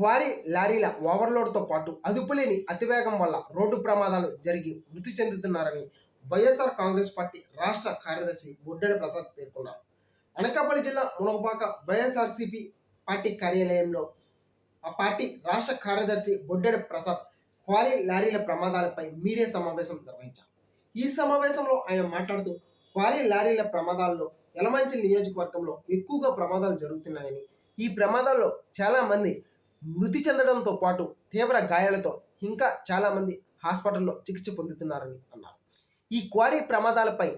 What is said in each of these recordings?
Quarry లారీల ఓవర్లోడ్తో పాటు అదుపులేని అతివేగం వల్ల రోడ్డు ప్రమాదాలు జరిగి మృతి చెందుతున్నారని వైఎస్ఆర్ కాంగ్రెస్ పార్టీ రాష్ట్ర కార్యదర్శి బొడ్డెడ ప్రసాద్ పేర్కొన్నారు. అనకాపల్లి జిల్లా మునగపాక వైఎస్ఆర్సీపీ పార్టీ కార్యాలయంలో ఆ పార్టీ రాష్ట్ర కార్యదర్శి బొడ్డెడ ప్రసాద్ క్వారీ లారీల ప్రమాదాలపై మీడియా సమావేశం నిర్వహించారు. ఈ సమావేశంలో ఆయన మాట్లాడుతూ క్వారీ లారీల ప్రమాదాల్లో యలమంచి నియోజకవర్గంలో ఎక్కువగా ప్రమాదాలు జరుగుతున్నాయని ఈ ప్రమాదాల్లో చాలా మంది మృతి చెందడంతో పాటు తీవ్ర గాయాలతో ఇంకా చాలామంది హాస్పిటల్లో చికిత్స పొందుతున్నారని అన్నారు. ఈ క్వారీ ప్రమాదాలపై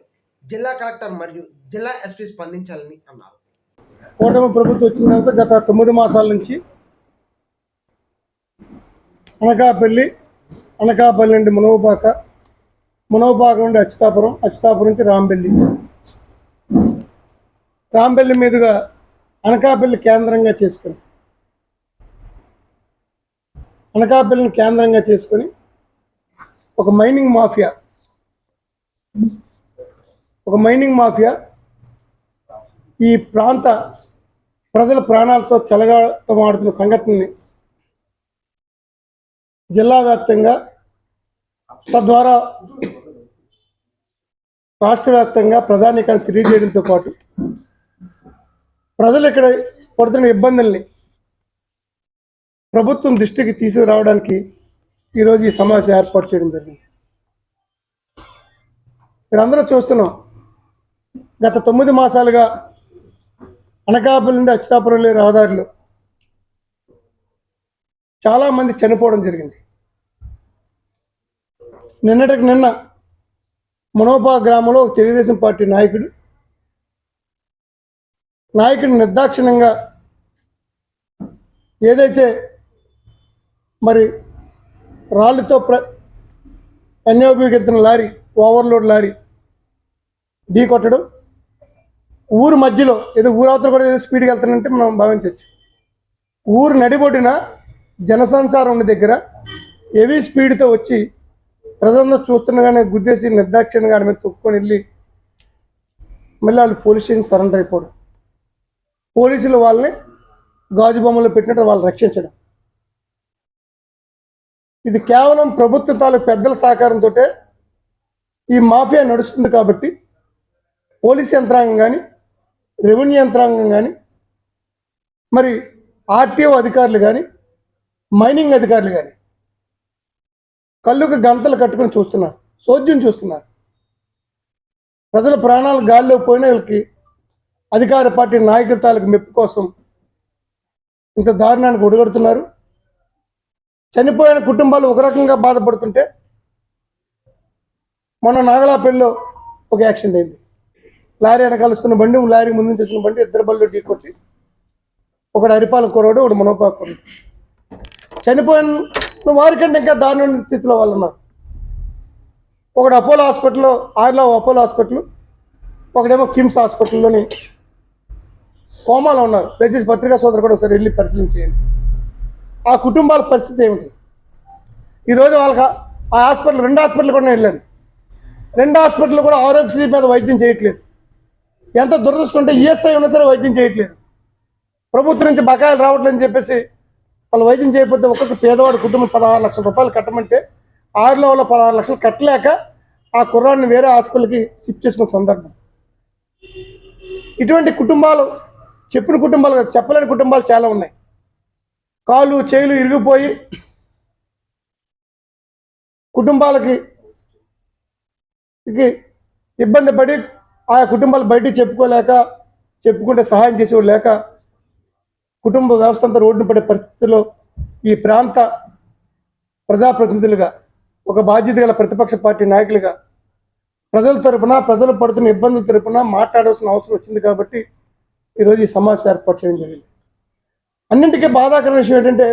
జిల్లా కలెక్టర్ మరియు జిల్లా ఎస్పీ స్పందించాలని అన్నారు. కూటమి ప్రభుత్వం వచ్చిన తర్వాత గత తొమ్మిది మాసాల నుంచి అనకాపల్లి అనకాపల్లి నుండి మునవపాక మునవపాక నుండి అచ్యుతాపురం అచ్యుతాపురం నుంచి రాంబెల్లి. రాంబెల్లి మీదుగా అనకాపల్లి కేంద్రంగా చేసుకుని అనకాపల్లిని కేంద్రంగా చేసుకొని ఒక మైనింగ్ మాఫియా ఒక మైనింగ్ మాఫియా ఈ ప్రాంత ప్రజల ప్రాణాలతో చెలగాటమాడుతున్న సంఘటనని జిల్లా వ్యాప్తంగా తద్వారా రాష్ట్ర వ్యాప్తంగా ప్రజానీకాన్ని తెలియజేయడంతో పాటు ప్రజలు ఇక్కడ పడుతున్న ఇబ్బందుల్ని ప్రభుత్వం దృష్టికి తీసుకురావడానికి ఈరోజు ఈ సమావేశం ఏర్పాటు చేయడం జరిగింది. మీరందరూ చూస్తున్నాం గత తొమ్మిది మాసాలుగా అనకాపల్లి నుండి అచ్చుతాపురం వెళ్ళే రహదారిలో చాలామంది చనిపోవడం జరిగింది. నిన్నటికి నిన్న మనోపా గ్రామంలో తెలుగుదేశం పార్టీ నాయకుడు నాయకుడు నిర్దాక్షిణ్యంగా ఏదైతే మరి రాళ్ళతో ప్ర ఎన్ఓబికి లారీ ఓవర్లోడ్ లారీ ఢీ కొట్టడం. ఊరు మధ్యలో ఏదో ఊరవతలు కూడా ఏదో స్పీడ్కి వెళ్తానంటే మనం భావించవచ్చు ఊరు నడిబొడిన జనసంచారం ఉన్న దగ్గర హెవీ స్పీడ్తో వచ్చి ప్రజలందరూ చూస్తుండగానే గుద్దేసి నిర్దాక్షిణ్యంగా ఆడ మీద తొక్కుకొని వెళ్ళి మళ్ళీ వాళ్ళు పోలీస్ స్టేషన్ సరెండర్ అయిపోవడం. పోలీసులు వాళ్ళని గాజు బొమ్మలో పెట్టినట్టు వాళ్ళు రక్షించడం. ఇది కేవలం ప్రభుత్వ తాలూకు పెద్దల సహకారంతో ఈ మాఫియా నడుస్తుంది కాబట్టి పోలీస్ యంత్రాంగం కానీ రెవెన్యూ యంత్రాంగం కానీ మరి ఆర్టీఓ అధికారులు కానీ మైనింగ్ అధికారులు కానీ కళ్ళుకు గంతలు కట్టుకొని చూస్తున్నారు సోద్యం చూస్తున్నారు. ప్రజల ప్రాణాలు గాల్లో పోయిన వీళ్ళకి అధికార పార్టీ నాయకుల తాలూకు మెప్పు కోసం ఇంత దారుణానికి ఒడగడుతున్నారు. చనిపోయిన కుటుంబాలు ఒక రకంగా బాధపడుతుంటే మొన్న నాగలాపల్లిలో ఒక యాక్సిడెంట్ అయింది. లారీ వెనకాల బండి లారీ ముందు నుంచి బండి ఇద్దరు బళ్ళు ఢీ కొట్టి ఒకడు హరిపాలెం కురవాడు ఒకడు మనోపాక కుర్రాడు చనిపోయిన వారికంటే ఇంకా దారుణ స్థితిలో వాళ్ళు ఉన్నారు. ఒకడు అపోలో హాస్పిటల్లో ఆర్లో అపోలో హాస్పిటల్ ఒకడేమో కిమ్స్ హాస్పిటల్లోని కోమాలో ఉన్నారు. దయచేసి పత్రికా సోదరు కూడా ఒకసారి వెళ్ళి పరిశీలన చేయండి. ఆ కుటుంబాల పరిస్థితి ఏమిటి? ఈరోజు వాళ్ళకి ఆ హాస్పిటల్ రెండు హాస్పిటల్ కూడా నేను వెళ్ళాను రెండు హాస్పిటల్ కూడా ఆరోగ్యశ్రీ మీద వైద్యం చేయట్లేదు. ఎంత దురదృష్టం ఉంటే ఈఎస్ఐ ఉన్నా సరే వైద్యం చేయట్లేదు. ప్రభుత్వం నుంచి బకాయిలు రావట్లేదని చెప్పేసి వాళ్ళు వైద్యం చేయకపోతే ఒక్కొక్క పేదవాడి కుటుంబం పదహారు లక్షల రూపాయలు కట్టమంటే ఆరులో వాళ్ళ పదహారు లక్షలు కట్టలేక ఆ కుర్రాన్ని వేరే హాస్పిటల్కి షిఫ్ట్ చేసిన సందర్భం. ఇటువంటి కుటుంబాలు చెప్పిన కుటుంబాలు చెప్పలేని కుటుంబాలు చాలా ఉన్నాయి. కాళ్ళు చేలు ఇరిగిపోయి కుటుంబాలకి ఇబ్బంది పడి ఆయా కుటుంబాలు బయటికి చెప్పుకోలేక చెప్పుకుంటే సహాయం చేసేవాడు లేక కుటుంబ వ్యవస్థ అంతా రోడ్డున పడే పరిస్థితుల్లో ఈ ప్రాంత ప్రజాప్రతినిధులుగా ఒక బాధ్యత గల ప్రతిపక్ష పార్టీ నాయకులుగా ప్రజల తరపున ప్రజలు పడుతున్న ఇబ్బందుల తరపున మాట్లాడాల్సిన అవసరం వచ్చింది కాబట్టి ఈరోజు ఈ సమావేశం ఏర్పాటు చేయడం జరిగింది. అన్నింటికీ బాధాకరమైన విషయం ఏంటంటే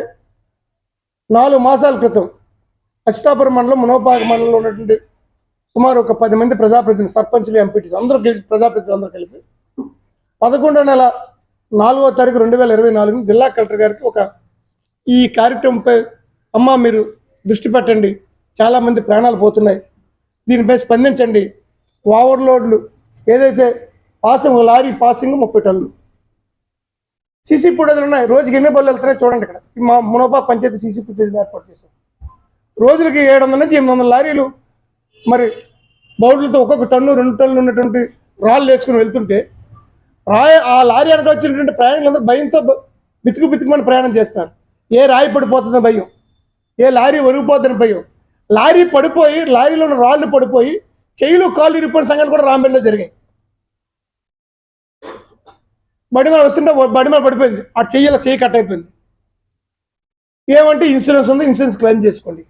నాలుగు మాసాల క్రితం అచితాపురం మండలం మునోపాక మండలంలో ఉన్నటువంటి సుమారు ఒక పది మంది ప్రజాప్రతినిధులు సర్పంచులు ఎంపీటీస్ అందరూ కలిసి ప్రజాప్రతినిధులు అందరూ కలిపి పదకొండో నెల నాలుగో తారీఖు రెండు వేల ఇరవై నాలుగు జిల్లా కలెక్టర్ గారికి ఒక ఈ కార్యక్రమంపై అమ్మ మీరు దృష్టి పెట్టండి. చాలామంది ప్రాణాలు పోతున్నాయి. దీనిపై స్పందించండి. ఓవర్లోడ్లు ఏదైతే పాసింగ్ లారీ పాసింగ్ ముప్పై టన్నులు సీసీ ఫుటేజ్లు ఉన్నాయి. రోజుకి ఎన్ని బళ్ళు వెళ్తున్నాయి చూడండి ఇక్కడ. మా మునోపా పంచాయతీ సీసీ ఫుటేజ్ ఏర్పాటు చేశాం రోజులకి ఏడు వందల నుంచి ఎనిమిది వందల లారీలు మరి బౌడ్లతో ఒక్కొక్క టన్ను రెండు టన్నులు ఉన్నటువంటి రాళ్ళు వేసుకుని వెళ్తుంటే రాయి ఆ లారీ వెనక వచ్చినటువంటి ప్రయాణికులందరూ భయంతో బితుకు బితుకుమని ప్రయాణం చేస్తున్నారు. ఏ రాయి పడిపోతుందో భయం. ఏ లారీ ఒరిగిపోతుందని భయం. లారీ పడిపోయి లారీలో ఉన్న రాళ్ళు పడిపోయి చెయ్యిలు కాళ్ళు ఇరిపోయిన సంఘటన కూడా రాంబెల్లో జరిగాయి. బడి మీద వస్తుంటే బడి మీద పడిపోయింది. ఆ చెయ్యి ఇలా చెయ్యి కట్ అయిపోయింది. ఏమంటే ఇన్సూరెన్స్ ఉంది ఇన్సూరెన్స్ క్లెయిమ్ చేసుకోండి.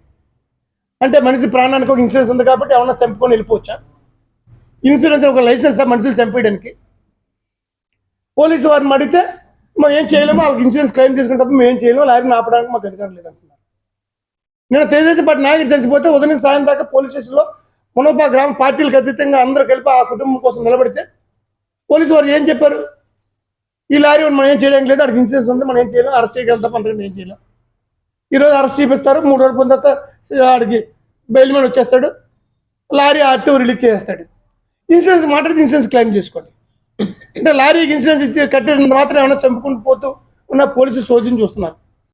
అంటే మనిషి ప్రాణానికి ఒక ఇన్సూరెన్స్ ఉంది కాబట్టి ఏమన్నా చంపుకొని వెళ్ళిపోవచ్చా? ఇన్సూరెన్స్ ఒక లైసెన్స్ మనుషులు చంపేయడానికి. పోలీసు వారిని అడిగితే మేము ఏం చేయలేము వాళ్ళకి ఇన్సూరెన్స్ క్లెయిమ్ చేసుకుంటే తప్ప మేము ఏం చేయలేము లారీని ఆపడానికి మాకు అధికారం లేదంటున్నారు నేను తెలుగుదేశం పార్టీ నాయకుడు చచ్చిపోతే ఉదయం సాయం దాకా పోలీస్ స్టేషన్లో మునపా గ్రామ పార్టీలకు అతీతంగా అందరూ కలిపి ఆ కుటుంబం కోసం నిలబడితే పోలీసు వారు ఏం చెప్పారు? ఈ లారీ మనం ఏం చేయడానికి లేదు. అక్కడికి ఇన్సూరెన్స్ ఉంది. మనం ఏం చేయలేం. అరెస్ట్ చేయగలం తప్ప అంతకంటే ఏం చేయలేం. ఈరోజు అరెస్ట్ చేపిస్తారు. మూడు రోజుల పొందిన తర్వాత ఆడికి బెయిల్ మీద వచ్చేస్తాడు. లారీ ఆర్టీ రిలీజ్ చేస్తాడు ఇన్సూరెన్స్ మాట్లాడితే ఇన్సూరెన్స్ క్లెయిమ్ చేసుకోండి. అంటే లారీకి ఇన్సూరెన్స్ ఇచ్చి కట్టేది మాత్రం ఏమైనా చంపుకుంటూ పోతూ ఉన్న పోలీసులు సోద్యం చూస్తున్నారు.